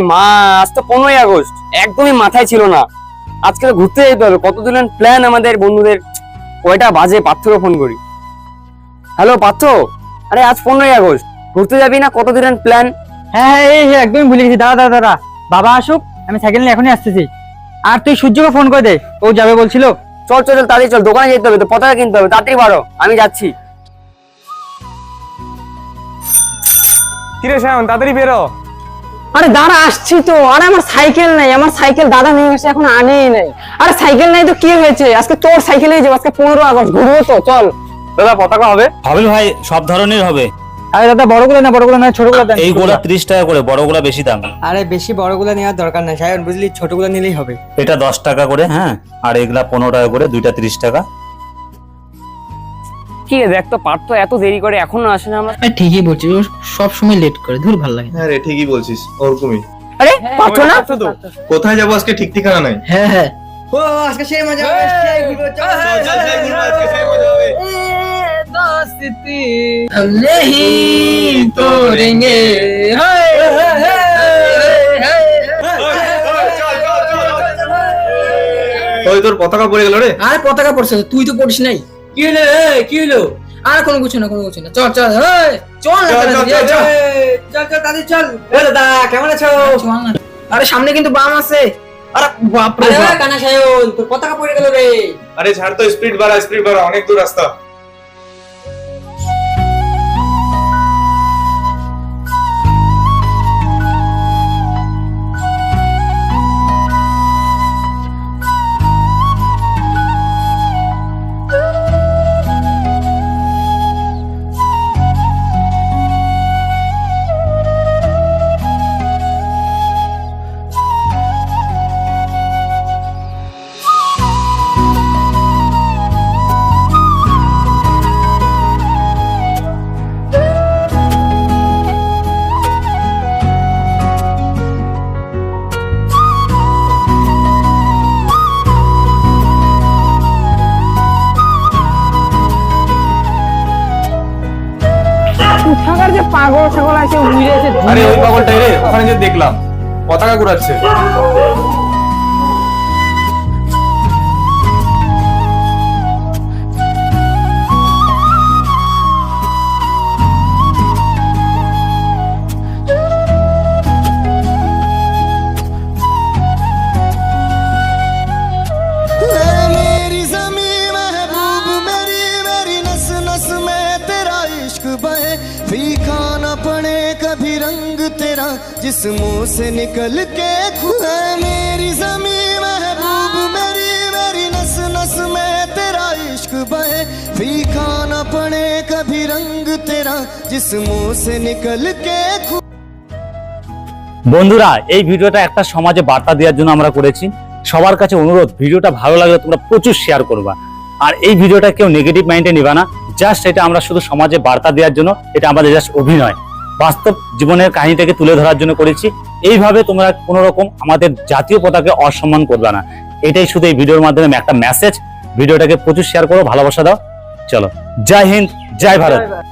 মা আজ তো পনেরোই আগস্ট। একদমই মাথায় ছিল না। আজকে তো ঘুরতে যেতে হবে। কতদিনের প্ল্যান আমাদের বন্ধুদের? কয়টা বাজে? পার্থকে ফোন করি। হ্যালো পার্থ? আরে আজ পনেরোই আগস্ট। ঘুরতে যাবি না? কতদিনের প্ল্যান হ্যাঁ হ্যাঁ এই একদমই ভুলে গেছি। দাদা দাদা দাদা বাবা আসুক আমি সাইকেল নিয়ে এখনই আসতেছি। আর তুই সূর্যকে ফোন করে দে। ও যাবে বলছিল। চল চল চল তাড়াতাড়ি চল। দোকানে যেতে হবে তো। পতাকা কিনতে হবে। তাড়াতাড়ি বাড়ো। আমি যাচ্ছি। কিরে শ্যাম তাড়াতাড়ি বেরো। আরে দাঁড়া আসছি তো। আরে আমার সাইকেল নাই আমার সাইকেল দাদা নিয়ে গেছে এখন আনেই নাই। আরে সাইকেল নাই তো কি হয়েছে? আজকে তোর সাইকেলে যাব আজকে পনেরো আগস্ট ঘুরবো তো চল। দাদা পতাকা হবে? হবে ভাই সব ধরনের হবে। আরে দাদা বড়গুলো না বড়গুলো না ছোটগুলো দেন। এইগুলা ত্রিশ টাকা করে বড়গুলা বেশি দাম। আরে বেশি বড়গুলো নেওয়ার দরকার নাই সায়ন বুঝলি? ছোটগুলো নিলেই হবে। এটা দশ টাকা করে হ্যাঁ। আর এগুলা পনেরো টাকা করে দুইটা ত্রিশ টাকা। কি রে, দেখ তো পার্থ এত দেরি করে এখনো আসে না আমরা হ্যাঁ ঠিকই বলছিস ও সব সময় লেট করে ধুর ভালো লাগে না। হ্যাঁ রে ঠিকই বলছিস ওরকমই আরে পার্থ না তো কোথায় যাবো আজকে ঠিক ঠিকানা নাই হ্যাঁ হ্যাঁ ও আজকে সেই মজা नहीं तोड़ेंगे ওই তোর পতাকা পড়ে গেল রে আর পতাকা পড়ছে তুই তো পড়িস নাই কি হলো? কি হলো? আর কোনো কিছু না কোনো কিছু না। চল চল চল না চল, চল, দাদি চল দাদা কেমন আছো? চল না। আরে সামনে কিন্তু বাম আছে। আরে বাপ রে কানা সায়ন তোর পতাকা পড়ে গেল রে। আরে ছাড় তো স্পিড বাড়া স্পিড বাড়া অনেক দূর রাস্তা। কোথাকার যে পাগল ছাগল আছে উড়ে আছে আরে ওই পাগলটাই রে ওখানে যে দেখলাম পতাকা ঘুরাচ্ছে। फीका न पड़े कभी रंग तेरा जिस मुंह से निकल के खुए मेरी जमी महबूब मेरी मेरी नस नस में तेरा इश्क बहे फीका न पड़े कभी रंग तेरा जिस मुंह से निकल के खु বন্ধুরা এই ভিডিওটা একটা সমাজে বার্তা দেওয়ার জন্য আমরা করেছি সবার কাছে অনুরোধ ভিডিওটা ভালো লাগলে তোমরা প্রচুর শেয়ার করবা আর এই ভিডিওটা কেউ নেগেটিভ মাইন্ডে নিবা না। জাস্ট এটা আমরা শুধু সমাজে বার্তা দেওয়ার জন্য, এটা আমাদের জাস্ট অভিনয়। বাস্তব জীবনের কাহিনীটাকে তুলে ধরার জন্য করেছি। এইভাবে তোমরা কোনো রকম আমাদের জাতীয় পতাকে অসম্মান করবে না। এটাই শুধু এই ভিডিওর মাধ্যমে একটা মেসেজ ভিডিওটাকে প্রচুর শেয়ার করো, ভালোবাসা দাও। চলো। জয় হিন্দ জয় ভারত।